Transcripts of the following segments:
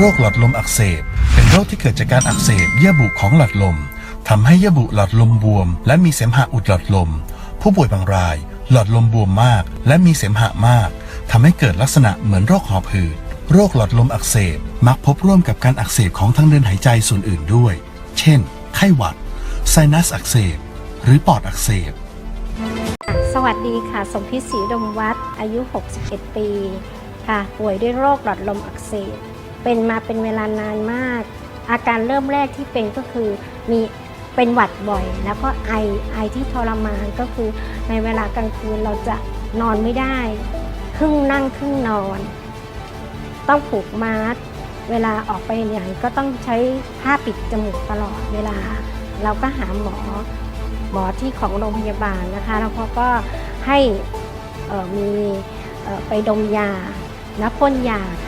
โรคหลอดลมอักเสบ เป็นโรคที่เกิดจากการอักเสบเยื่อบุของหลอดลมทำให้เยื่อบุหลอดลมบวม และมีเสมหะอุดหลอดลม ผู้ป่วยบางราย หลอดลมบวมมาก และมีเสมหะมากทำให้เกิดลักษณะเหมือนโรคหอบหืดโรคหลอดลมอักเสบมักพบร่วมกับการอักเสบของทางเดินหายใจส่วนอื่นด้วย เช่น ไข้หวัด ไซนัสอักเสบ หรือปอดอักเสบ สวัสดีค่ะ สมพิศรีดมวัดอายุ 61 ปี ค่ะ ป่วยด้วยโรคหลอดลมอักเสบ เป็นมาเป็นเวลานานมาก อาการเริ่มแรกที่เป็นก็คือมีเป็นหวัดบ่อย แล้วก็ไอไอที่ทรมานก็คือในเวลากลางคืนเราจะนอนไม่ได้ ครึ่งนั่งครึ่งนอน ต้องผูกมาสเวลาออกไปไหนก็ต้องใช้ผ้าปิดจมูกตลอดเวลา เราก็หาหมอหมอที่ของโรงพยาบาลนะคะ แล้วเขาก็ให้มีไปดมยาแล้วพ่นยาค่ะ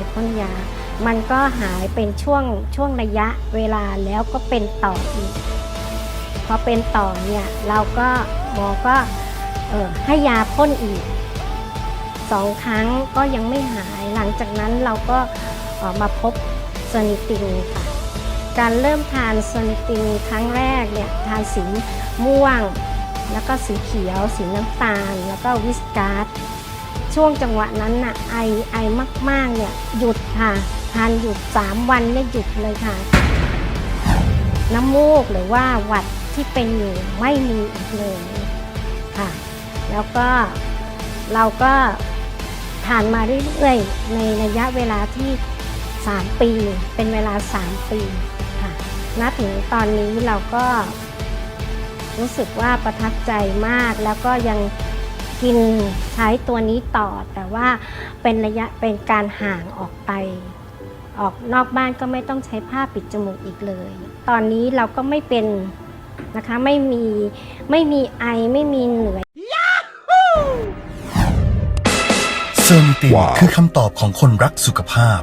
ไปพ่นยา มันก็หายเป็นช่วงช่วงระยะเวลาแล้วก็เป็นต่ออีกพอเป็นต่อเนี่ยเราก็หมอก็ออให้ยาพ่นอีกสองครั้งก็ยังไม่หายหลังจากนั้นเราก็เอ่อมาพบโซนิตินค่ะการเริ่มทานโซนิตินครั้งแรกเนี่ยทานสีม่วง แล้วก็สีเขียว สีน้ำตาล แล้วก็วิสการ์ด ช่วงจังหวะนั้นน่ะไอไอมาก ๆ เนี่ยหยุดค่ะ ทานหยุด 3 วันเนี่ยหยุดเลยค่ะ น้ำมูกหรือว่าหวัดที่เป็นอยู่ไม่มีอีกเลยค่ะ แล้วก็เราก็ทานมาเรื่อยๆในระยะเวลาที่ 3 ปีเป็นเวลา 3 ปีค่ะณถึงตอนนี้เราก็รู้สึกว่าประทับใจมากแล้วก็ยัง กินใช้ตัวนี้ต่อ แต่ว่าเป็นระยะเป็นการห่างออกไป ออกนอกบ้านก็ไม่ต้องใช้ผ้าปิดจมูกอีกเลย ตอนนี้เราก็ไม่เป็นนะคะไม่มีไม่มีไอไม่มีเหนื่อยเซอร์มิตินคือคำตอบของคนรักสุขภาพ